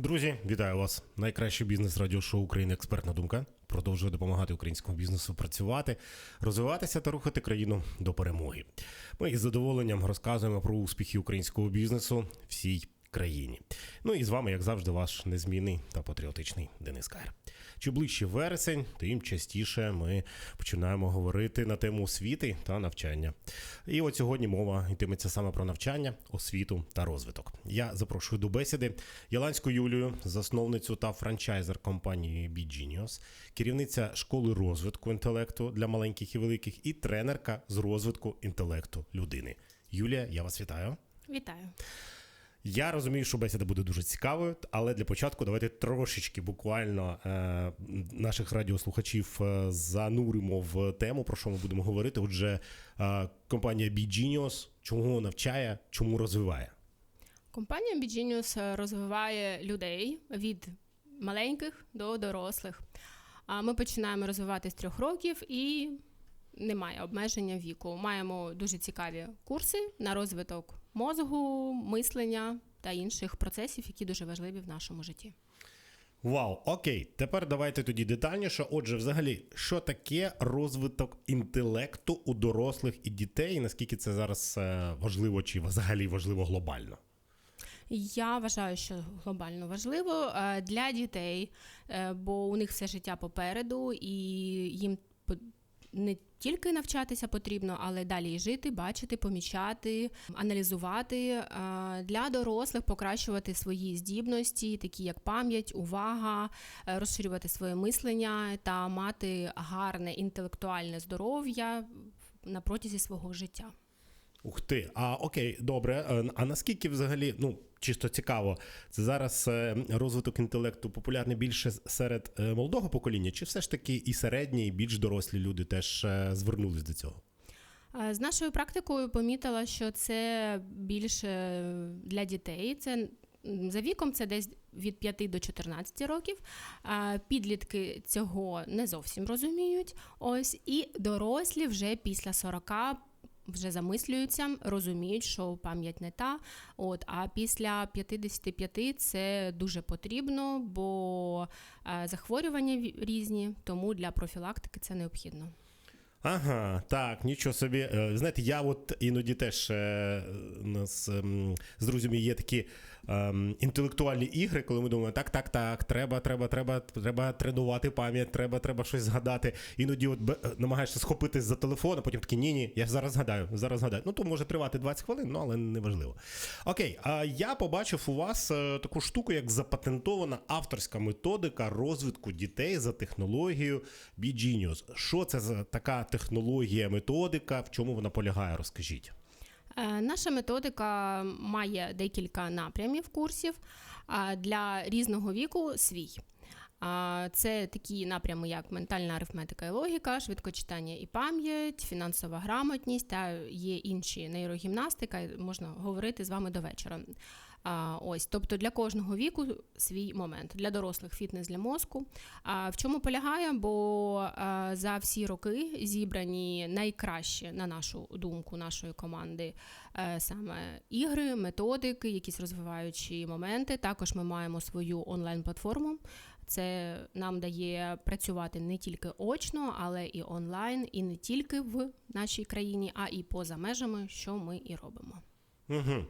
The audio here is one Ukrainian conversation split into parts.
Друзі, вітаю вас! Найкраще бізнес радіошоу України Експертна думка продовжує допомагати українському бізнесу працювати, розвиватися та рухати країну до перемоги. Ми із задоволенням розказуємо про успіхи українського бізнесу всій країні. Ну і з вами, як завжди, ваш незмінний та патріотичний Денис Кайр. Чим ближче вересень, тим частіше ми починаємо говорити на тему освіти та навчання. І от сьогодні мова йтиметься саме про навчання, освіту та розвиток. Я запрошую до бесіди Яланську Юлію, засновницю та франчайзер компанії BGenius, керівниця школи розвитку інтелекту для маленьких і великих, і тренерка з розвитку інтелекту людини. Юлія, я вас вітаю. Вітаю. Я розумію, що бесіда буде дуже цікавою, але для початку давайте трошечки буквально е, наших радіослухачів е, зануримо в тему, про що ми будемо говорити. Отже, е, компанія BGenius чому навчає, чому розвиває? Компанія BGenius розвиває людей від маленьких до дорослих. А Ми починаємо розвивати з трьох років і немає обмеження віку. Маємо дуже цікаві курси на розвиток мозгу, мислення та інших процесів, які дуже важливі в нашому житті. Вау, окей, тепер давайте тоді детальніше. Отже, взагалі, що таке розвиток інтелекту у дорослих і дітей, і наскільки це зараз е, важливо чи взагалі важливо глобально? Я вважаю, що глобально важливо е, для дітей, е, бо у них все життя попереду, і їм не тільки навчатися потрібно, але далі і жити, бачити, помічати, аналізувати для дорослих, покращувати свої здібності, такі як пам'ять, увага, е, розширювати своє мислення та мати гарне інтелектуальне здоров'я на протязі свого життя. Ух ти, а окей, добре. Е, а наскільки взагалі, ну чисто цікаво, це зараз е, розвиток інтелекту популярний більше серед е, молодого покоління, чи все ж таки і середні, і більш дорослі люди теж звернулись до цього? З нашою практикою помітила, що це більше для дітей. Це за віком це десь від 5 до 14 років. Підлітки цього не зовсім розуміють. Ось і дорослі вже після 40 вже замислюються, розуміють, що пам'ять не та. От, А після 55 це дуже потрібно, бо е, захворювання різні, тому для профілактики це необхідно. Ага, так, нічого собі. Е, знаєте, я от іноді теж е, нас ем, з друзями є такі ем, інтелектуальні ігри, коли ми думаємо, так, так, так, треба, треба, треба, треба тренувати пам'ять, треба, треба щось згадати. Іноді от намагаєшся схопитись за телефон, а потім такий, ні, ні, я зараз згадаю, зараз згадаю. Ну, то може тривати 20 хвилин, ну але не важливо. Окей, а я побачив у вас е, таку штуку, як запатентована авторська методика розвитку дітей за технологією BGenius. Що це за така технологія, методика, в чому вона полягає? Розкажіть. Е, наша методика має декілька напрямів курсів для різного віку свій. Це такі напрями, як ментальна арифметика і логіка, швидкочитання і пам'ять, фінансова грамотність та є інші нейрогімнастика. Можна говорити з вами до вечора. Ось, тобто для кожного віку свій момент для дорослих фітнес для мозку. А в чому полягає? Бо за всі роки зібрані найкращі, на нашу думку, нашої команди е, саме ігри, методики, якісь розвиваючі моменти. Також ми маємо свою онлайн-платформу. Це нам дає працювати не тільки очно, але і онлайн, і не тільки в нашій країні, а і поза межами, що ми і робимо. Угу.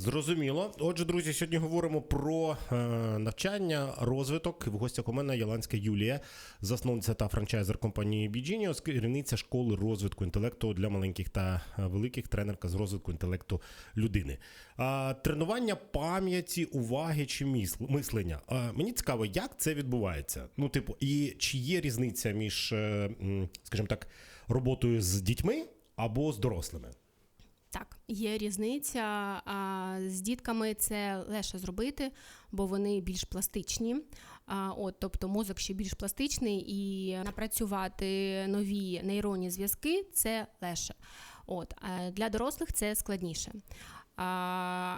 Зрозуміло. Отже, друзі, сьогодні говоримо про е, навчання, розвиток. В гостях у мене Яланська Юлія, засновниця та франчайзер компанії BGenius, керівниця школи розвитку інтелекту для маленьких та великих тренерка з розвитку інтелекту людини. Е, тренування пам'яті, уваги чи мислення. Е, мені цікаво, як це відбувається. Ну, типу, і чи є різниця між, е, скажімо так, роботою з дітьми або з дорослими? Так, є різниця. З дітками це легше зробити, бо вони більш пластичні. А, от, Тобто мозок ще більш пластичний і напрацювати нові нейронні зв'язки це легше. От, Для дорослих це складніше.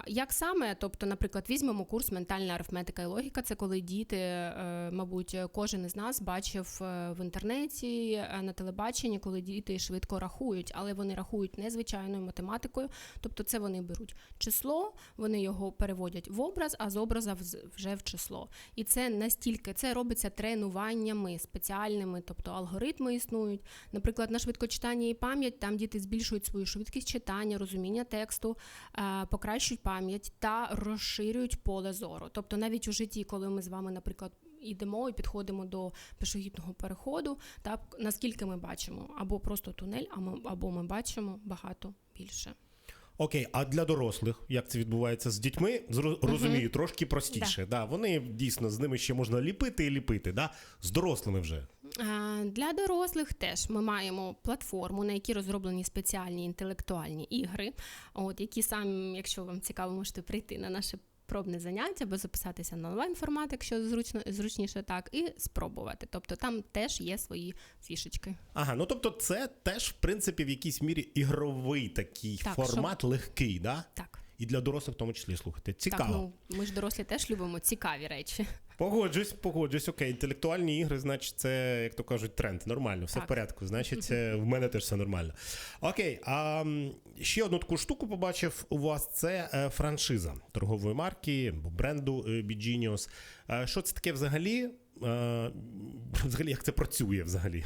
Як саме? Тобто, наприклад, візьмемо курс ментальна арифметика і логіка. Це коли діти, е, мабуть, кожен із нас бачив е, в інтернеті е, на телебаченні, коли діти швидко рахують, але вони рахують не звичайною математикою. Тобто, це вони беруть число, вони його переводять в образ, а з образа вже в число. І це настільки це робиться тренуваннями спеціальними, тобто алгоритми існують. Наприклад, на швидкочитання і пам'ять там діти збільшують свою швидкість читання, розуміння тексту, покращують пам'ять та розширюють поле зору. Тобто, навіть у житті, коли ми з вами, наприклад, йдемо і підходимо до пішохідного переходу, так наскільки ми бачимо, або просто тунель, або ми бачимо багато більше. Окей, а для дорослих, як це відбувається з дітьми, розумію, трошки простіше. Да. вони дійсно з ними ще можна ліпити і ліпити. Да? З дорослими вже. Е, Для дорослих теж ми маємо платформу, на якій розроблені спеціальні інтелектуальні ігри, от які самі, якщо вам цікаво, можете прийти на наше пробне заняття або записатися на онлайн формат, якщо зручно зручніше так, і спробувати. Тобто там теж є свої фішечки. Ага, ну тобто, це теж, в принципі, в якійсь мірі ігровий такий Так, формат, легкий, да? Так, І для дорослих в тому числі слухайте. Цікаво. так ну ми ж дорослі теж любимо цікаві речі. Погоджусь, погоджусь. Окей, інтелектуальні ігри, значить, це, як то кажуть, тренд. Нормально, все Так. в порядку. Значить, це в мене теж все нормально. Окей, а ще одну таку штуку побачив у вас: це е, франшиза торгової марки бренду е, Bigenius. Е, Що це таке взагалі? Взагалі, як це працює взагалі?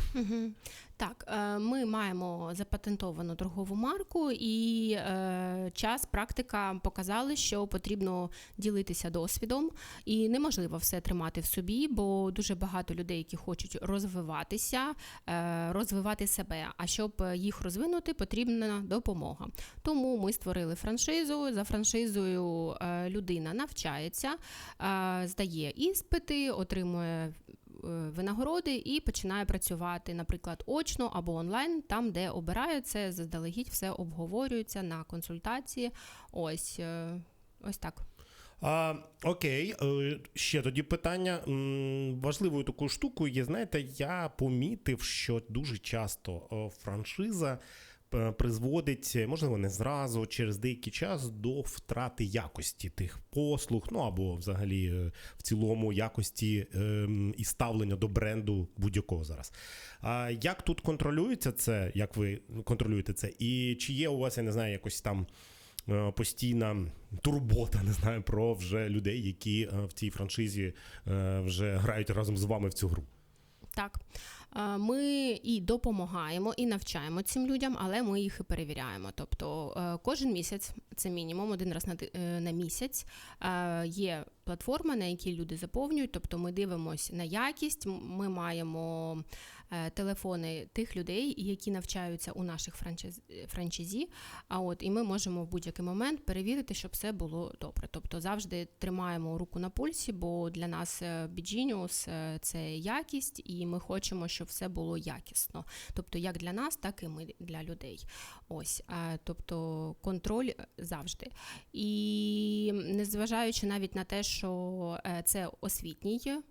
Так, е, ми маємо запатентовану торгову марку, і е, час, практика показали, що потрібно ділитися досвідом, і неможливо все тримати в собі, бо дуже багато людей, які хочуть розвиватися, е, розвивати себе. А щоб їх розвинути, потрібна допомога. Тому ми створили франшизу. За франшизою людина навчається, здає іспити, отримує винагороди і починає працювати, наприклад, очно або онлайн, там, де обирає заздалегідь все обговорюється на консультації. Ось, е, ось так. А, окей, е, ще тоді питання. Важливою такою штукою є, знаєте, я помітив, що дуже часто е, франшиза е, призводить, можливо, не зразу, через деякий час до втрати якості тих послуг, ну або взагалі е, в цілому якості ем, і ставлення до бренду будь-якого зараз. А як тут контролюється це? Як ви контролюєте це? І чи є у вас, я не знаю, якось там е, постійна турбота, не знаю, про вже людей, які е, в цій франшизі е, вже грають разом з вами в цю гру. Так. Ми і допомагаємо, і навчаємо цим людям, але ми їх і перевіряємо. Тобто е, кожен місяць, це мінімум один раз на, е, місяць, е, є платформа, на якій люди заповнюють. Тобто ми дивимося на якість. Ми маємо е, телефони тих людей, які навчаються у наших франчиз, франчизі. А от і ми можемо в будь-який момент перевірити, щоб все було добре. Тобто завжди тримаємо руку на пульсі, бо для нас е, Bigenius – це якість, і ми хочемо, щоб все було якісно. Тобто, як для нас, так і ми для людей. Ось, е, тобто контроль завжди. І незважаючи навіть на те, що е, це освітній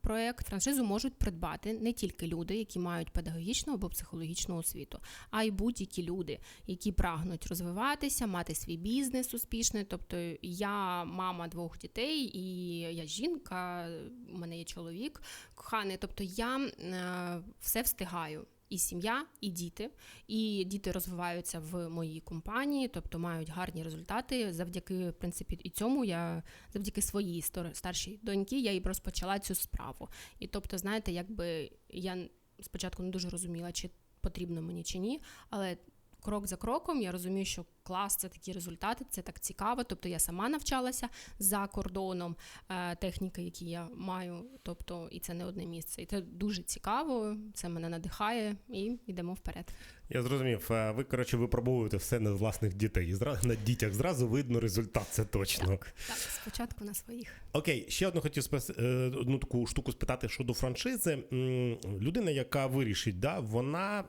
проект, франшизу можуть придбати не тільки люди, які мають педагогічну або психологічну освіту, а й будь-які люди, які прагнуть розвиватися, мати свій бізнес успішний. Тобто я мама двох дітей, і я жінка, у мене є чоловік коханий. Тобто я е, все встигаю. І сім'я, і діти, і діти розвиваються в моїй компанії, тобто мають гарні результати. Завдяки в принципі і цьому я завдяки своїй старшій доньки я і розпочала цю справу. І тобто, знаєте, якби я спочатку не дуже розуміла, чи потрібно мені чи ні, але крок за кроком я розумію, що клас це такі результати, це так цікаво. Тобто я сама навчалася за кордоном е, техніки, які я маю. Тобто, і це не одне місце. І це дуже цікаво, це мене надихає, і йдемо вперед. Я зрозумів. Е, Ви, коротше, випробовуєте все на власних дітей. І зра... на дітях зразу видно результат, це точно. Так, так, спочатку на своїх. Окей, ще одну хотів спес... е, одну таку штуку спитати щодо франшизи. Людина, яка вирішить, да, вона,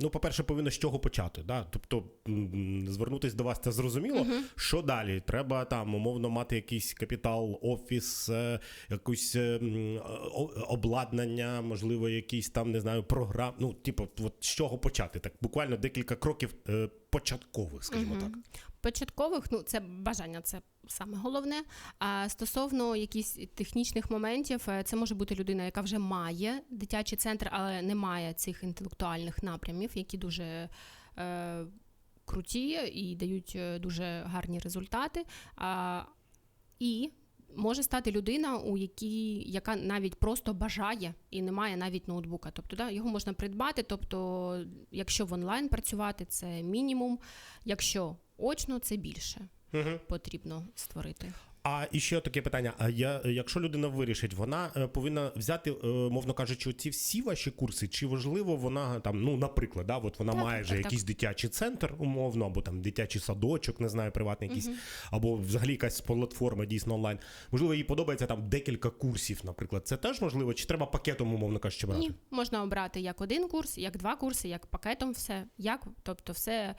ну, по-перше, повинна з чого почати. Да? Тобто м, звернутись до вас, це зрозуміло. Що далі? Треба там умовно мати якийсь капітал, офіс, е, якусь обладнання, можливо, якийсь там не знаю, програм. Ну, типу, от з чого почати? Так, буквально декілька кроків е, початкових, скажімо так. Початкових, ну це бажання, це саме головне. А стосовно якихось технічних моментів, е, це може бути людина, яка вже має дитячий центр, але не має цих інтелектуальних напрямів, які дуже е, круті і дають е, дуже гарні результати. А, і може стати людина, у якій, яка навіть просто бажає і не має навіть ноутбука. Тобто да, його можна придбати. Тобто, якщо в онлайн працювати, це мінімум. Якщо очно, це більше Угу. потрібно створити. А і ще таке питання: а я, якщо людина вирішить, вона е, повинна взяти, е, мовно кажучи, ці всі ваші курси, чи важливо вона там, ну, наприклад, да, от вона Так, має так, вже так. якийсь дитячий центр, умовно, або там дитячий садочок, не знаю, приватний якийсь, або взагалі якась платформа дійсно онлайн. Можливо, їй подобається там декілька курсів, наприклад. Це теж можливо, чи треба пакетом, умовно кажучи, брати? Ні, можна обрати як один курс, як два курси, як пакетом все. Як, тобто, все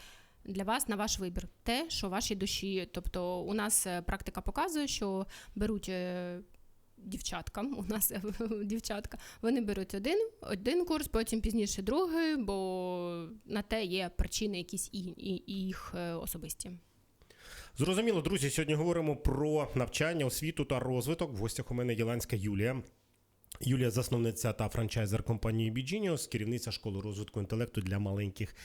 для вас на ваш вибір. Те, що вашій душі. Тобто, у нас е, практика показує, що беруть. е, Дівчаткам, у нас дівчатка, вони беруть один, один курс, потім пізніше другий, бо на те є причини якісь і, і, їх е, особисті. Зрозуміло, друзі. Сьогодні говоримо про навчання, освіту та розвиток. В гостях у мене Єланська Юлія. Юлія засновниця та франчайзер компанії Bigenius, керівниця школи розвитку інтелекту для маленьких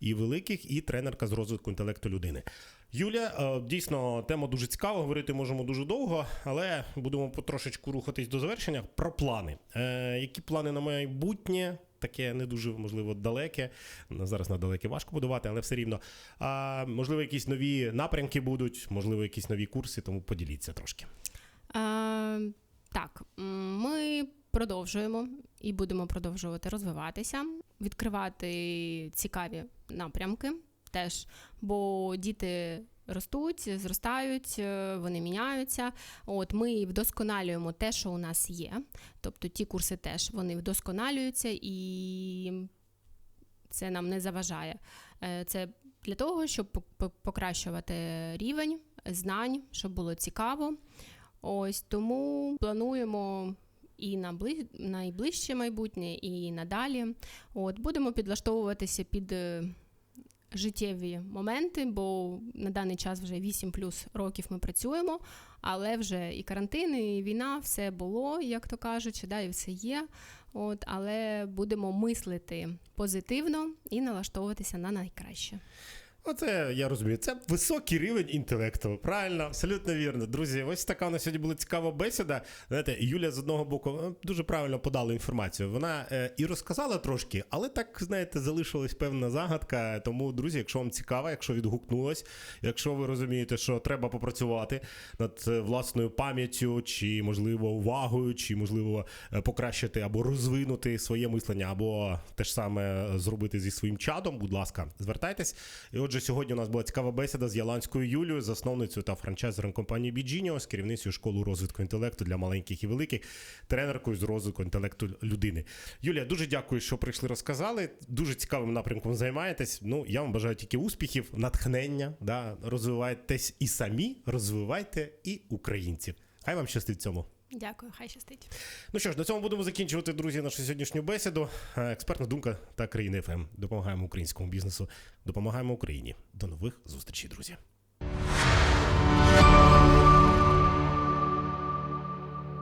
і великих, і тренерка з розвитку інтелекту людини. Юлія, е, дійсно, тема дуже цікава. Говорити можемо дуже довго, але будемо потрошечку рухатись до завершення. Про плани. Е, які плани на майбутнє? Таке не дуже можливо далеке. Зараз на далеке важко будувати, але все рівно. А, можливо, якісь нові напрямки будуть, можливо, якісь нові курси, тому поділіться трошки. Е, так, ми продовжуємо і будемо продовжувати розвиватися, відкривати цікаві напрямки теж, бо діти. Ростуть, зростають, е, вони міняються. От ми вдосконалюємо те, що у нас є. Тобто ті курси теж вони вдосконалюються, і це нам не заважає. Е, Це для того, щоб по- по- покращувати рівень знань, щоб було цікаво. Ось тому плануємо і на бли... найближче майбутнє, і надалі. От будемо підлаштовуватися під е, життєві моменти, бо на даний час вже 8 плюс років ми працюємо, але вже і карантин, і війна, все було, як то кажуть, да, і все є. От, але будемо мислити позитивно і налаштовуватися на найкраще. Оце я розумію. Це високий рівень інтелекту. Правильно, абсолютно вірно. Друзі, ось така у нас сьогодні була цікава бесіда. Знаєте, Юля з одного боку е, дуже правильно подала інформацію. Вона е, і розказала трошки, але так, знаєте, залишилась певна загадка. Тому, друзі, якщо вам цікаво, якщо відгукнулось, якщо ви розумієте, що треба попрацювати над е, власною пам'яттю, чи можливо увагою, чи можливо покращити або розвинути своє мислення, або те ж саме зробити зі своїм чадом, будь ласка, звертайтесь. І отже, сьогодні у нас була цікава бесіда з Яланською Юлією, засновницею та франчайзером компанії Біджініо, з керівницею школи розвитку інтелекту для маленьких і великих, тренеркою з розвитку інтелекту людини. Юлія, дуже дякую, що прийшли, розказали. Дуже цікавим напрямком займаєтесь. Ну, я вам бажаю тільки успіхів, натхнення. Да, розвивайтесь і самі, розвивайте і українців. Хай вам щастить цьому. Дякую, хай щастить. Ну що ж, на цьому будемо закінчувати, друзі, нашу сьогоднішню бесіду. Е, Експертна думка та країни ФМ. Допомагаємо українському бізнесу, допомагаємо Україні. До нових зустрічей, друзі.